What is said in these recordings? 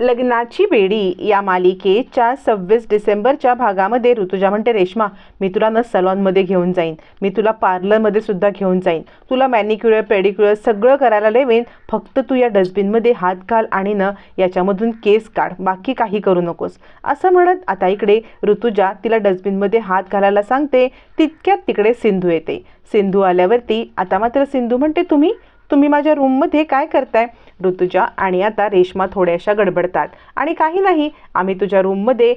लग्नाची बेडी या मालिकेच्या सव्वीस डिसेंबरच्या भागामध्ये ऋतुजा म्हणते रेश्मा मी तुला न सलॉनमध्ये घेऊन जाईन. मी तुला पार्लरमध्ये सुद्धा घेऊन जाईन. तुला मॅनिक्युअर पेडिक्युअर सगळं करायला लावेन. फक्त तू या डस्टबिनमध्ये हात घाल आणि न याच्यामधून केस काढ. बाकी काही करू नकोस. असं म्हणत आता इकडे ऋतुजा तिला डस्टबिनमध्ये हात घालायला सांगते. तितक्यात तिकडे सिंधू येते. सिंधू आल्यावरती आता मात्र सिंधू म्हणते तुम्ही? तुम्ही माझ्या रूममध्ये काय करताय? ऋतुजा आणि आता रेश्मा थोड्याशा गडबडतात. आणि काही नाही आम्ही तुझ्या रूममध्ये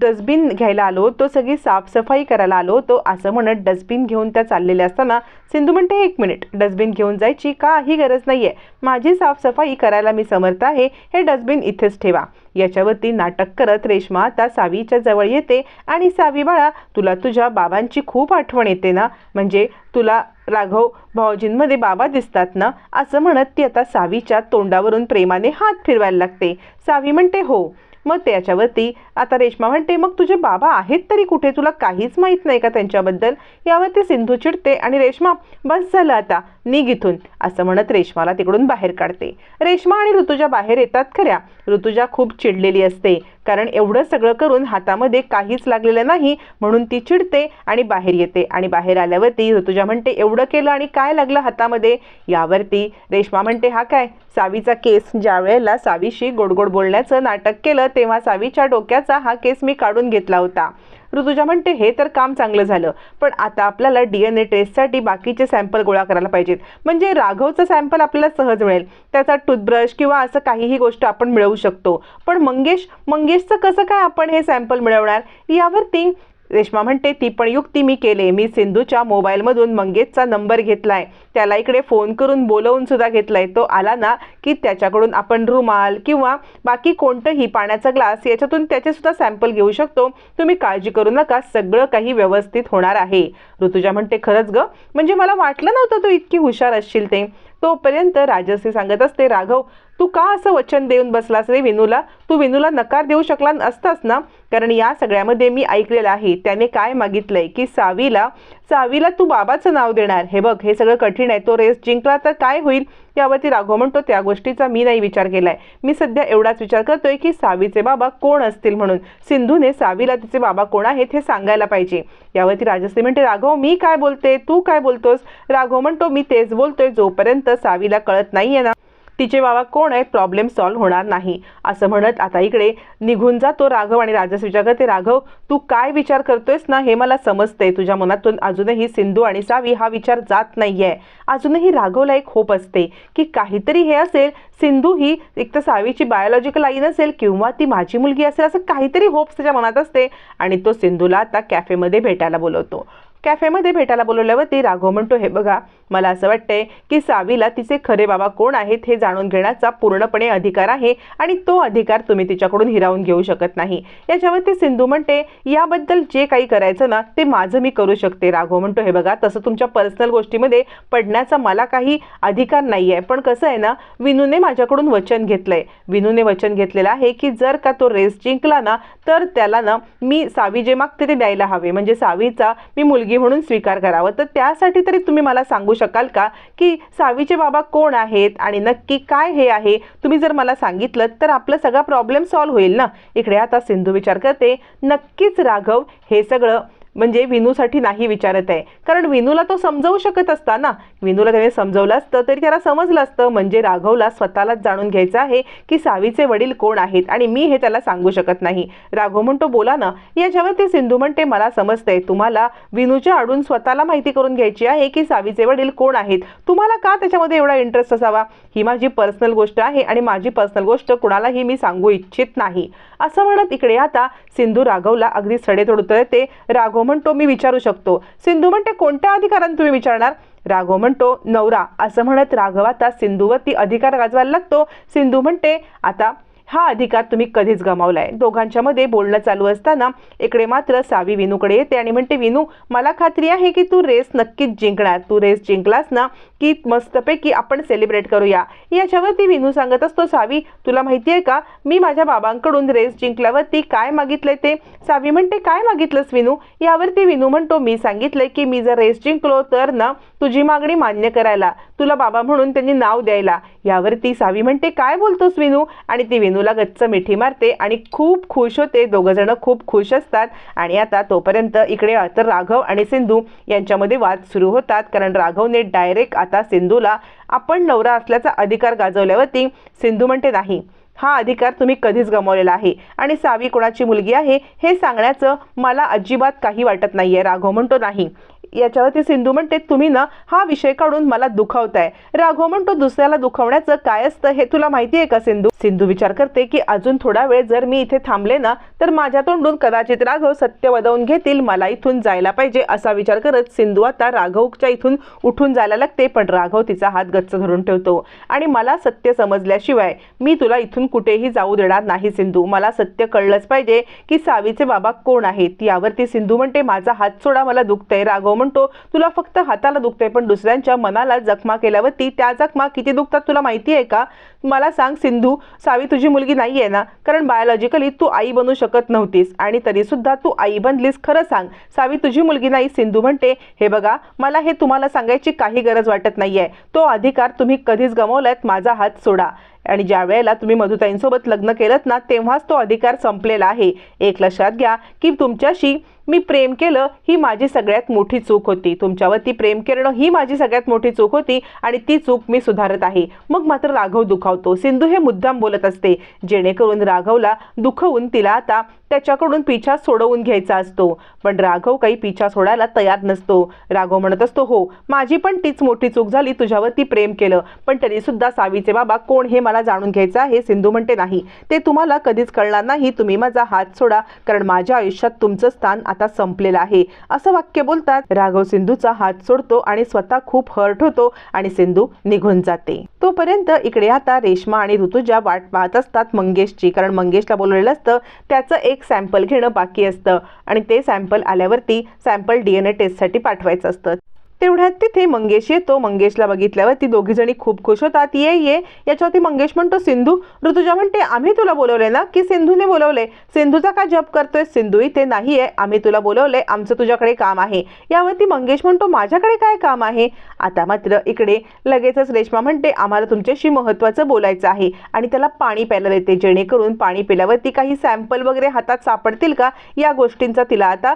डस्टबिन घ्यायला आलो होतो सगळी साफसफाई करायला आलो होतो असं म्हणत डस्टबिन घेऊन त्या चाललेल्या असताना सिंधू म्हणते एक मिनिट डस्टबिन घेऊन जायची काही गरज नाही आहे माझी साफसफाई करायला मी समर्थ आहे. हे डस्टबिन इथेच ठेवा. याच्यावरती नाटक करत रेश्मा आता सावीच्या जवळ येते आणि सावी बाळा तुला तुझ्या बाबांची खूप आठवण येते ना? म्हणजे तुला राघव भाऊजींमध्ये बाबा दिसतात ना? असं म्हणत ती आता सावीच्या तोंडावरून प्रेमाने हात फिरवायला लागते. सावी म्हणते हो. मग त्याच्यावरती आता रेश्मा म्हणते मग तुझे बाबा आहेत तरी कुठे? तुला काहीच माहीत नाही का त्यांच्याबद्दल? यावरती सिंधू चिडते आणि रेश्मा बस झालं आता. निघ इथून असं म्हणत रेश्माला तिकडून बाहेर काढते. रेश्मा आणि ऋतुजा बाहेर येतात खऱ्या. ऋतुजा खूप चिडलेली असते. कारण एवढं सगळं करून हातामध्ये काहीच लागलेलं नाही म्हणून ती चिडते आणि बाहेर येते. आणि बाहेर आल्यावरती ऋतुजा म्हणते एवढं केलं आणि काय लागलं हातामध्ये? यावरती रेश्मा म्हणते हा काय? सावीचा केस ज्या वेळेला सावीशी गोडगोड बोलण्याचं नाटक केलं तेव्हा सावीच्या डोक्याचा हा केस मी काढून घेतला होता. ऋतुजा म्हणते हे तर काम चांगलं झालं पण आता आपल्याला डी एन ए टेस्टसाठी बाकीचे सॅम्पल गोळा करायला पाहिजेत. म्हणजे राघवचं सॅम्पल आपल्याला सहज मिळेल. त्याचा टूथब्रश किंवा असं काहीही गोष्ट आपण मिळवू शकतो. पण मंगेश मंगेशचं कसं काय आपण हे सॅम्पल मिळवणार? यावरती रेश्मा म्हणते ती पण युक्ती मी केले. मी सिंधूच्या मोबाईलमधून मंगेशचा नंबर घेतलाय. त्याला इकडे फोन करून बोलवून सुद्धा घेतलाय. तो आला ना की त्याच्याकडून आपण रुमाल किंवा बाकी कोणतंही पाण्याचा ग्लास याच्यातून त्याचे सुद्धा सॅम्पल घेऊ शकतो. तुम्ही काळजी करू नका. सगळं काही व्यवस्थित होणार आहे. ऋतुजा म्हणते खरंच ग? म्हणजे मला वाटलं नव्हतं तू इतकी हुशार असशील ते. तोपर्यंत राजश्री सांगत असते राघव तू का असं वचन देऊन बसलास रे विनूला? तू विनूला नकार देऊ शकला असतास ना? कारण या सगळ्यामध्ये मी ऐकलेलं आहे. त्याने काय मागितलंय की सावीला सावीला तू बाबाचं नाव देणार. हे बघ हे सगळं कठीण आहे. तो रेस जिंकला तर काय होईल? यावरती राघव म्हणतो त्या गोष्टीचा मी नाही विचार केलाय. मी सध्या एवढाच विचार करतोय की सावीचे बाबा कोण असतील म्हणून? सिंधूने सावीला तिचे बाबा कोण आहेत हे सांगायला पाहिजे. यावरती राजश्री म्हणते राघव मी काय बोलते? तू काय बोलतोस? राघव म्हणतो मी तेच बोलतोय जोपर्यंत सावीला कळत नाहीये ना. तिचे बाबा कोण आहेत प्रॉब्लेम सॉल्व्ह होणार नाही. असं म्हणत आता इकडे निघून जातो राघव आणि राजस विचार करते राघव तू काय विचार करतोयस ना हे मला समजतंय. तुझ्या मनातून अजूनही सिंधू आणि सावी हा विचार जात नाहीये. अजूनही राघवला एक होप असते की काहीतरी हे असेल सिंधू ही एक तर सावीची बायोलॉजिकल आई नसेल किंवा ती माझी मुलगी असेल असं काहीतरी होप्स त्याच्या मनात असते आणि तो सिंधूला आता कॅफेमध्ये भेटायला बोलवतो. कॅफेमध्ये भेटायला बोलवल्यावरती राघव म्हणतो हे बघा मला असं वाटतंय की सावीला तिचे खरे बाबा कोण आहेत हे जाणून घेण्याचा पूर्णपणे अधिकार आहे आणि तो अधिकार तुम्ही तिच्याकडून हिरावून घेऊ शकत नाही. याच्यावरती सिंधू म्हणते याबद्दल जे काही करायचं ना ते माझं मी करू शकते. राघव म्हणतो हे बघा तसं तुमच्या पर्सनल गोष्टीमध्ये पडण्याचा मला काही अधिकार नाही आहे पण कसं आहे ना विनूने माझ्याकडून वचन घेतलंय. विनूने वचन घेतलेलं आहे की जर का तो रेस जिंकला ना तर त्याला ना मी सावी जे मागते ते द्यायला हवे. म्हणजे सावीचा मी मुलगी म्हणून स्वीकार करावा. तर त्यासाठी तरी तुम्ही मला सांगू शकाल का की सावीचे बाबा कोण आहेत आणि नक्की काय हे आहे? तुम्ही जर मला सांगितलं तर आपलं सगळा प्रॉब्लेम सॉल्व्ह होईल ना? इकडे आता सिंधू विचार करते. नक्कीच राघव हे सगळं म्हणजे विनूसाठी नाही विचारत आहे. कारण विनूला तो समजवू शकत असता ना विनूला त्याने समजवलं असतं तरी त्याला समजलं असतं. म्हणजे राघवला स्वतःलाच जाणून घ्यायचं आहे की सावीचे वडील कोण आहेत आणि मी हे त्याला सांगू शकत नाही. राघव म्हणतो बोला ना याच्यावर ते सिंधू म्हणते मला समजतंय. तुम्हाला विनूच्या आडून स्वतःला माहिती करून घ्यायची आहे की सावीचे वडील कोण आहेत. तुम्हाला का त्याच्यामध्ये एवढा इंटरेस्ट असावा? ही माझी पर्सनल गोष्ट आहे आणि माझी पर्सनल गोष्ट कुणालाही मी सांगू इच्छित नाही. असं म्हणत इकडे आता सिंधू राघवला अगदी सडेतोड उतरते राघव राघव म्हणतो मी विचारू शकतो. सिंधू म्हणते कोणत्या अधिकाराने तुम्ही विचारणार? राघव म्हणतो नवरा असं म्हणत राघव आता सिंधूवरती अधिकार गाजवायला लागतो. सिंधू म्हणते आता हा अधिकार तुम्ही कधीच गमावलाय. दोघांच्या मध्ये बोलणं चालू असताना इकडे मात्र सावी विनूकडे येते आणि म्हणते विनू मला खात्री आहे की तू रेस नक्कीच जिंकणार. तू रेस जिंकलास ना की मस्तपैकी आपण सेलिब्रेट करूया. याच्यावरती विनू सांगत असतो सावी तुला माहिती आहे का? मी माझ्या बाबांकडून रेस जिंकल्यावरती काय मागितलंय ते? सावी म्हणते काय मागितलंस विनू? यावरती विनू म्हणतो मी सांगितलंय की मी जर रेस जिंकलो तर ना तुझी मागणी मान्य करायला. तुला बाबा म्हणून त्यांनी नाव द्यायला. यावरती सावी म्हणते काय बोलतोस विनू? आणि ती विनू सिंधूला गच्च मिठी मारते आणि खूप खुश होते. दोघंजणं खूप खुश असतात. आणि आता तोपर्यंत इकडे तर राघव आणि सिंधू यांच्यामध्ये वाद सुरू होतात. कारण राघवने डायरेक्ट आता सिंधूला आपण नवरा असल्याचा अधिकार गाजवल्यावरती सिंधू म्हणते नाही हा अधिकार तुम्ही कधीच गमावलेला आहे. आणि सावी कोणाची मुलगी आहे हे सांगण्याचं मला अजिबात काही वाटत नाहीये. राघव म्हणतो नाही याच्यावरती सिंधू म्हणते तुम्ही ना हा विषय काढून मला दुखावताय. राघव म्हणतो दुसऱ्याला दुखावण्याचं काय असतं हे तुला माहिती आहे का सिंधू? सिंधू विचार करते की अजून थोडा वेळ जर मी इथे थांबले ना तर माझ्या तोंडून कदाचित राघव सत्य वदवून घेतील मला इथून जायला पाहिजे असा विचार करत सिंधू आता राघवच्या इथून उठून जायला लागते पण राघव तिचा हात गच्च धरून ठेवतो. आणि मला सत्य समजल्याशिवाय मी तुला इथून कुठेही जाऊ देणार नाही सिंधू. मला सत्य कळलंच पाहिजे की सावीचे बाबा कोण आहेत. यावरती सिंधू म्हणते माझा हात सोडा मला दुखतंय. राघव म्हणतो तुला फक्त हाताला दुखतंय पण दुसऱ्यांच्या मनाला जखमा केल्यावरती त्या जखमा किती दुखतात तुला माहिती आहे का? मला सांग सिंधू सावी तुझी मुलगी नाही आहे ना? कारण बायोलॉजिकली तू आई बनू शकत नव्हतीस आणि तरीसुद्धा तू आई बनलीस खरं सांग. सावी तुझी मुलगी नाही सिंधू म्हणते. हे बघा मला हे तुम्हाला सांगायची काही गरज वाटत नाही आहे तो अधिकार तुम्ही कधीच गमावलात माझा हात सोडा. आणि ज्या वेळेला तुम्ही मधुताईंसोबत लग्न केलं ना तेव्हाच तो अधिकार संपलेला आहे. एक लक्षात घ्या की तुमच्याशी मी प्रेम केलं ही माझी सगळ्यात मोठी चूक होती. तुमच्यावरती प्रेम करणं ही माझी सगळ्यात मोठी चूक होती आणि ती चूक मी सुधारत आहे. मग मात्र राघव दुखावतो सिंधू हे मुद्दाम बोलत असते. जेणेकरून राघवला दुखवून तिला आता त्याच्याकडून पिछा सोडवून घ्यायचा असतो. पण राघव काही पिछा सोडायला तयार नसतो. राघव म्हणत असतो हो माझी पण तीच मोठी चूक झाली तुझ्यावरती प्रेम केलं. पण तरी सुद्धा सावीचे बाबा कोण हे मला जाणून घ्यायचं आहे? सिंधू म्हणते नाही ते तुम्हाला कधीच कळणार नाही. तुम्ही माझा हात सोडा कारण माझ्या आयुष्यात तुमचं स्थान आता संपलेलं आहे. असं वाक्य बोलतात. राघव सिंधूचा हात सोडतो आणि स्वतः खूप हर्ट होतो आणि सिंधू निघून जाते. तोपर्यंत इकडे आता रेश्मा आणि ऋतुजा वाट पाहत असतात मंगेशची. कारण मंगेशला बोलवलेलं असतं त्याचं एक सॅम्पल घेणं बाकी असतं आणि ते सॅम्पल आल्यावरती सॅम्पल डी एन ए टेस्टसाठी पाठवायचं असतं. तेवढ्यात तिथे मंगेश येतो. मंगेशला बघितल्यावर ती दोघी जणी खूप खुश होतात. ये ये. याच्यावरती मंगेश म्हणतो सिंधू. ऋतुजा म्हणते आम्ही तुला बोलवले ना? की सिंधूने बोलवले. सिंधूचा का जप करतोय सिंधू इथे नाही आहे आम्ही तुला बोलवले. आमचं तुझ्याकडे काम आहे. यावरती मंगेश म्हणतो माझ्याकडे काय काम आहे? आता मात्र इकडे लगेचच रेश्मा म्हणते आम्हाला तुमच्याशी महत्त्वाचं बोलायचं आहे आणि त्याला पाणी प्यायला देते. जेणेकरून पाणी पिल्यावरती काही सॅम्पल वगैरे हातात सापडतील का? या गोष्टींचा तिला आता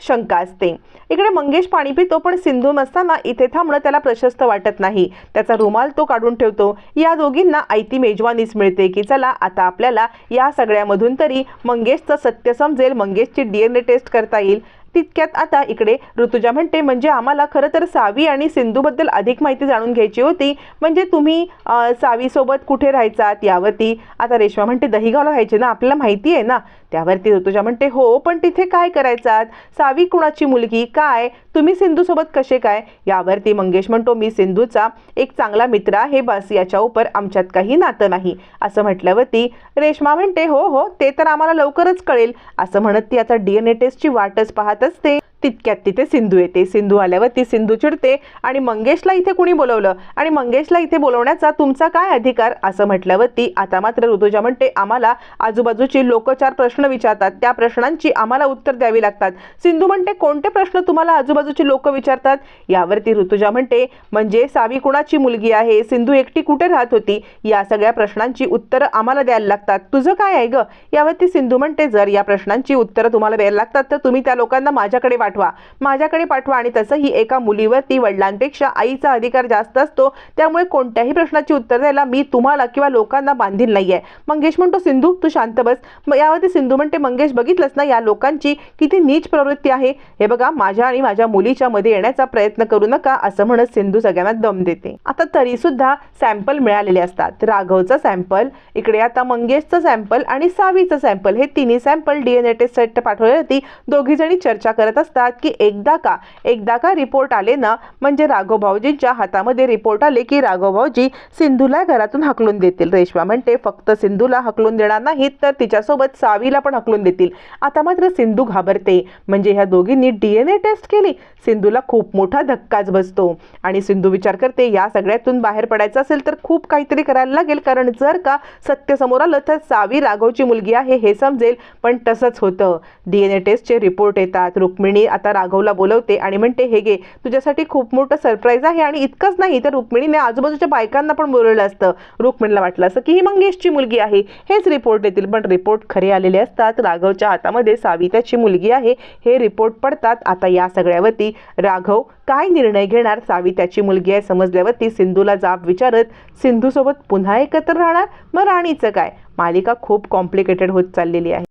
शंका असते. इकडे मंगेश पाणी पितो पण सिंधू नसताना इथे थांबणं त्याला प्रशस्त वाटत नाही. त्याचा रुमाल तो काढून ठेवतो. या दोघींना आयती मेजवानीच मिळते की चला आता आपल्याला या सगळ्यामधून तरी मंगेशचं सत्य समजेल मंगेशची डी एन ए टेस्ट करता येईल. तितक्यात आता इकडे ऋतुजा म्हणते म्हणजे आम्हाला खरं तर सावी आणि सिंधूबद्दल अधिक माहिती जाणून घ्यायची होती. म्हणजे तुम्ही सावीसोबत कुठे राहायचात? यावरती. आता रेश्मा म्हणते दहीगावला राहायचे ना? आपल्याला माहिती आहे ना? त्यावरती ऋतुजा म्हणते हो पण तिथे काय करायचात? सावी कुणाची मुलगी? काय? तुम्ही सिंधूसोबत कसे काय? यावरती मंगेश म्हणतो मी सिंधूचा एक चांगला मित्र आहे बस याच्या उपर आमच्यात काही नातं नाही. असं म्हटल्यावरती रेश्मा म्हणते हो हो ते तर आम्हाला लवकरच कळेल. असं म्हणत ती आता डी एन ए टेस्टची वाटच पाहत असते. तितक्यात तिथे सिंधू येते. सिंधू आल्यावर ती सिंधू चिडते आणि मंगेशला इथे कुणी बोलवलं? आणि मंगेशला इथे बोलवण्याचा तुमचा काय अधिकार? असं म्हटल्यावर ती आता मात्र ऋतुजा म्हणते आम्हाला आजूबाजूची लोक चार प्रश्न विचारतात. त्या प्रश्नांची आम्हाला उत्तर द्यावी लागतात. सिंधू म्हणते कोणते प्रश्न तुम्हाला आजूबाजूची लोक विचारतात? यावरती ऋतुजा म्हणते म्हणजे सावी कुणाची मुलगी आहे? सिंधू एकटी कुठे राहत होती? या सगळ्या प्रश्नांची उत्तरं आम्हाला द्यायला लागतात. तुझं काय आहे ग? यावरती सिंधू म्हणते जर या प्रश्नांची उत्तरं तुम्हाला द्यायला लागतात तर तुम्ही त्या लोकांना माझ्याकडे पाठवा. माझ्याकडे पाठवा आणि तसंही एका मुलीवरती वडिलांपेक्षा आईचा अधिकार जास्त असतो त्यामुळे कोणत्याही प्रश्नाची उत्तर द्यायला मी तुम्हाला किंवा लोकांना बांधील नाहीये. मंगेश म्हणतो सिंधू तू शांत बस. यावरती सिंधू म्हणते मंगेश बघितलंस ना या लोकांची किती नीच प्रवृत्ती आहे? हे बघा माझ्या आणि माझ्या मुलीच्या मध्ये येण्याचा प्रयत्न करू नका असं म्हणत सिंधू सगळ्यांना दम देते. आता तरी सुद्धा सॅम्पल मिळालेले असतात. राघवचं सॅम्पल इकडे आता मंगेशचं सॅम्पल आणि सावीचं सॅम्पल हे तिन्ही sample D N A test set पाठवल्यावरती दोघी जणी चर्चा करत असतात. असतात की एकदा का एकदा का रिपोर्ट आले ना म्हणजे राघव भाऊजींच्या हातामध्ये रिपोर्ट आले की राघव भाऊजी सिंधूला घरातून हकलून देतील. रेश्मा म्हणते फक्त सिंधूला हकलून देणार नाहीत तर तिच्यासोबत सावीला पण हकलून देतील. आता मात्र सिंधू घाबरते. म्हणजे ह्या दोघींनी डी एन ए टेस्ट केली. सिंधूला खूप मोठा धक्काच बसतो. आणि सिंधू विचार करते या सगळ्यातून बाहेर पडायचं असेल तर खूप काहीतरी करायला लागेल. कारण जर का सत्य समोर आलं तर सावी राघवची मुलगी आहे हे समजेल. पण तसंच होतं. डी एन ए टेस्टचे रिपोर्ट येतात. रुक्मिणी आता राघवला बोलवते आणि म्हणते हे गे तुझ्यासाठी खूप मोठं सरप्राईज आहे आणि इतकंच नाही तर रुक्मिणीने आजूबाजूच्या बायकांना पण बोलवलं असतं. रुक्मिणीला वाटलं असं की ही मंगेशची मुलगी आहे. हेच रिपोर्ट येतील पण रिपोर्ट खरे आलेले असतात. राघवच्या हातामध्ये सावित्याची मुलगी आहे. हे रिपोर्ट पडतात आता या सगळ्यावरती. राघव काय निर्णय घेणार? सावित्याची मुलगी आहे समजल्यावरती सिंधूला जाब विचारत सिंधूसोबत पुन्हा एकत्र राहणार? मग राणीचं काय? मालिका खूप कॉम्प्लिकेटेड होत चाललेली आहे.